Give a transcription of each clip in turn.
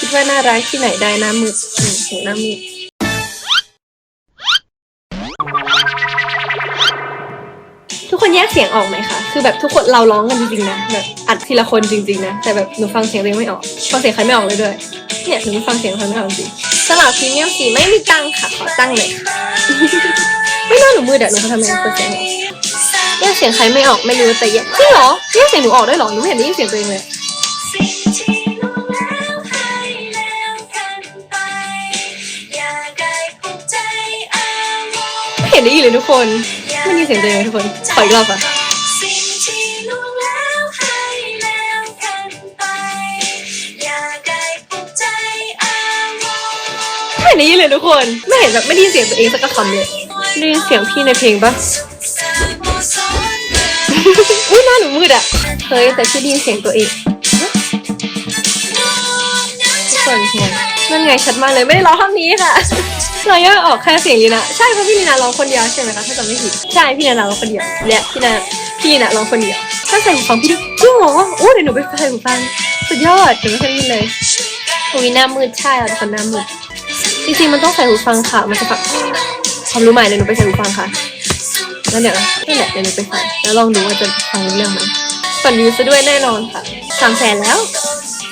คิดว่าน่ารักที่ไหนได้น้ามืดอืมถึงหน้ามืดทุกคนแยกเสียงออกไหมคะ คือแบบทุกคนเราร้องกันจริงๆนะ แบบอัดทีละคนจริงๆนะ แต่แบบหนูฟังเสียงตัวเองไม่ออกฟังเสียงใครไม่ออกเลยด้วย เนี่ยหนูฟังเสียงใครไม่ออกจริงสลับพรีเมียมสีไม่มีตังค่ะ ขอตั้งหน่อยค่ะไม่น่าหนูมือดอะหนูเขาทำไงเปิดเสียงออกแยกเสียงใครไม่ออกไม่รู้แต่แยกจริงเหรอแยกเสียงหนูออกได้หรอ หนูไม่เห็นได้ยินเสียงตัวเองเลย รไม่เห็นได้ยินเลยทุกคนไม่มีเสียงตัวเองเลยทุกคนขออีกรอบอะสิ่งที่รู้แล้วให้แล้วกันไปอย่าได้ผูกใจอาวรไม่เห็นได้ยินเลยทุกคน ไม่เห็นแบบไม่ได้ยินเสียงตัวเองสักคำเลยได้ยินเสียงพี่ในเพลงปะสุขสันต์โมสอนเดินอุ้ยหน้าหนูมืดอะเฮ้ยแต่พี่ได้ยินเสียงตัวเองน้องน้ำใจส่วนหัวนั่นไงชัดมากเลยไม่ได้ร้องท่อนนี้ค่ะ เราแยกออกแค่เสียงลีนะใช่เพราะพี่ลีนาร้องคนเดียวใช่ไหมคะถ้าจำไม่ผิดใช่พี่ลีนาร้องคนเดียวและพี่นาพี่นาร้องคนเดียวถ้าใส่หูฟังพี่ดิจริงเหรอโอ้เดี๋ยวหนูไปใส่หูฟังสุดยอดหนูไม่เคยได้ยินเลยอุ้ยหน้ามืดใช่เราเป็นคนหน้ามืดจริงๆมันต้องใส่หูฟังค่ะมันจะแบบความรู้ใหม่เลยหนูไปใส่หูฟังค่ะแล้วเดี๋ยวนั่นแหละเดี๋ยวหนูไปฟังแล้วลองดูว่าจะฟังรู้เรื่องไหมฝันวิวซะด้วยแน่นอนค่ะสามแสนแล้ว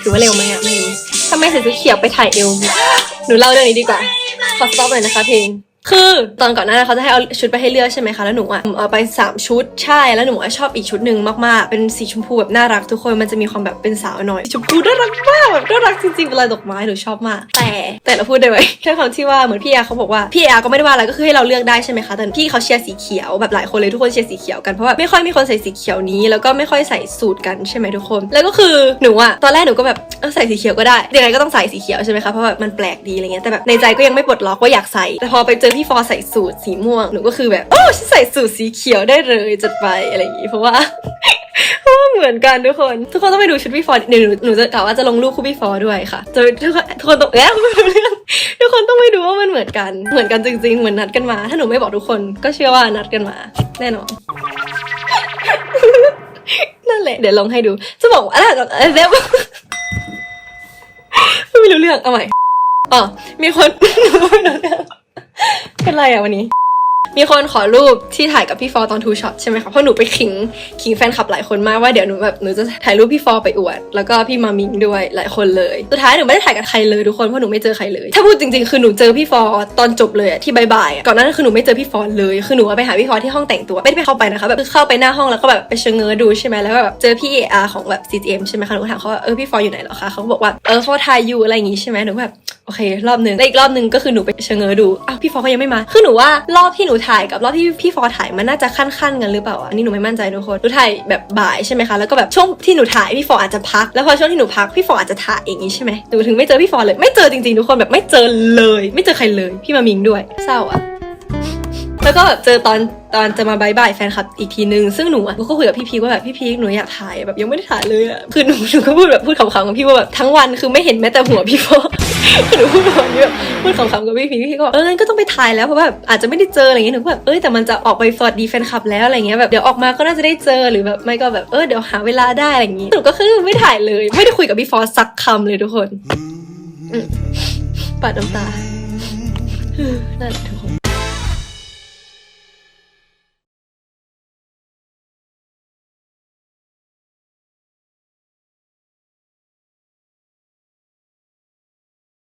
ถือว่าเร็วไหมอะไม่รู้ทำไม่ใส่ชุดเขียวไปถ่ายเอวหนูเล่าเรื่องนี้ดีกว่า ขอสต็อปหน่อยนะคะเพลง คือตอนก่อนหน้าเขาจะให้เอาชุดไปให้เลือกใช่ไหมคะ แล้วหนูอะเอาไป 3 ชุดใช่ แล้วหนูอะชอบอีกชุดหนึ่งมากๆ เป็นสีชมพูแบบน่ารักทุกคน มันจะมีความแบบเป็นสาวหน่อย ชมพูน่ารักมากแบบน่ารักจริงๆเป็นลายดอกไม้หนูชอบมาก แต่แต่เราพูดได้ไหมแค่คำที่ว่าเหมือนพี่อาเขาบอกว่าพี่อาก็ไม่ได้ว่าอะไรก็คือให้เราเลือกได้ใช่ไหมคะ แต่พี่เขาเชียร์สีเขียวแบบหลายคนเลยทุกคนเชียร์สีเขียวกัน เพราะว่าไม่ค่อยมีคนใส่สีเขียวนี้ แล้วก็ไม่ค่อยใส่สูทกันใช่ไหมทุกคน แล้วก็คือหนูอะตอนแรกหนูก็แบบเออใส่สีเขียวก็ได้ยังไงก็ต้องใส่สีเขียวใช่ไหมคะเพราะแบบมันแปลกดีอะไรเงี้ยแต่แบบในใจก็ยังไม่ปลดล็อกว่าอยากใส่แต่พอไปเจอพี่ฟอใส่สูทสีม่วงหนูก็คือแบบโอ้ฉันใส่สูทสีเขียวได้เลยจัดไปอะไรอย่างงี้เพราะว่าเพราะว่าเหมือนกันทุกคน ทุกคนต้องไปดูชุดพี่ฟอเดี๋ยวหนูหนูจะกล่าวว่าจะลงรูปคู่พี่ฟอด้วยค่ะจะทุกคนทุกคนต้องเอ๊ะไม่รู้เรื่องทุกคนต้องไปดูว่ามันเหมือนกัน เหมือนกันจริงๆ เหมือนนัดกันมา ถ้าหนูไม่บอกทุกคนก็เชื่อว่านัดกันมา แน่นอนนั่นแหละ เดี๋ยวลงให้ดู จะบอกว่าอะไรกับเออเซฟไม่รู้เรื่อง เอาใหม่อ๋อมีคนไม่รู้เรื่อง เป็นไรอะวันนี้ มีคนขอรูปที่ถ่ายกับพี่ฟอตอนทูช็อตใช่ไหมคะเพราะหนูไปขิงขิงแฟนคลับหลายคนมากว่าเดี๋ยวหนูแบบหนูจะถ่ายรูปพี่ฟอไปอวด แล้วก็พี่มามิงด้วยหลายคนเลยสุดท้ายหนูไม่ได้ถ่ายกับใครเลยทุกคนเพราะหนูไม่เจอใครเลย ถ้าพูดจริงๆคือหนูเจอพี่ฟอตอนจบเลยอะที่บายบายอะก่อนหนานั้นคือหนูไม่เจอพี่ฟอเลยคือหนูไปหาพี่ฟอที่ห้องแต่งตัวไม่ได้ไปเข้าไปนะคะแบบคือเข้าไปหน้าห้องแล้วก็แบบไปเชิงเง้อดูใช่ไหมแล้วก็แบบเจอพี่เออาของแบบ CGM ใช่ไหมคะหนูถามเขาว่าเออพี่ฟออยู่ไหนเหรอคะเขาบอกว่าเออฟอร์ถ่ายอยู่อะไรอย่างงี้ใช่ไหมหนูแบบ โอเค รอบหนึ่งแล้วอีกรอบหนึ่งก็คือหนูไปเชงเง้อดูอ้าวพี่ฟอก็ยังไม่มาคือหนูว่ารอบที่หนูถ่ายกับรอบที่พี่ฟอถ่ายมันน่าจะขั้นๆกันหรือเปล่าอันนี้หนูไม่มั่นใจทุกคนหนูถ่ายแบบบ่ายใช่ไหมคะแล้วก็แบบช่วงที่หนูถ่ายพี่ฟออาจจะพัก แล้วพอช่วงที่หนูพักพี่ฟออาจจะถ่ายอย่างนี้ใช่ไหมหนูถึงไม่เจอพี่ฟอเลยไม่เจอจริงๆทุกคนแบบไม่เจอเลย ไม่เจอใครเลยพี่มามิงด้วยเศร้าอะ แล้วก็แบบเจอตอนตอนจะมาบายบายแฟนคลับอีกทีนึง ซึ่งหนูอะก็คุยกับพี่พีคว่าแบบพี่พีคหนูอยากถ่ายแบบยังไม่ได้ถ่ายเลยอะคือหนูหนูก็พูดแบบพูดขำๆกับพี่ว่าแบบทั้งวันคือไม่เห็นแม้แต่หัวพี่พอหนูพูดแบบนี้แบบพูดขำๆกับพี่พีคพี่ก็บอกเอองั้นก็ต้องไปถ่ายแล้วเพราะว่าแบบอาจจะไม่ได้เจออะไรอย่างเงี้ยหนูก็แบบเอ้ยแต่มันจะออกไปสวัสดีแฟนคลับแล้วอะไรเงี้ยแบบเดี๋ยวออกมาก็น่าจะได้เจอหรือแบบไม่ก็แบบเออเดี๋ยวหาเวลาได้อะไรอย่างงี้หนูก็คือไม่ถ่ายเลย ไม่ได้คุยกับพี่ฟอสสักคำเลยทุกคนอืมปัดน้ำตานั่นแหละทุกคน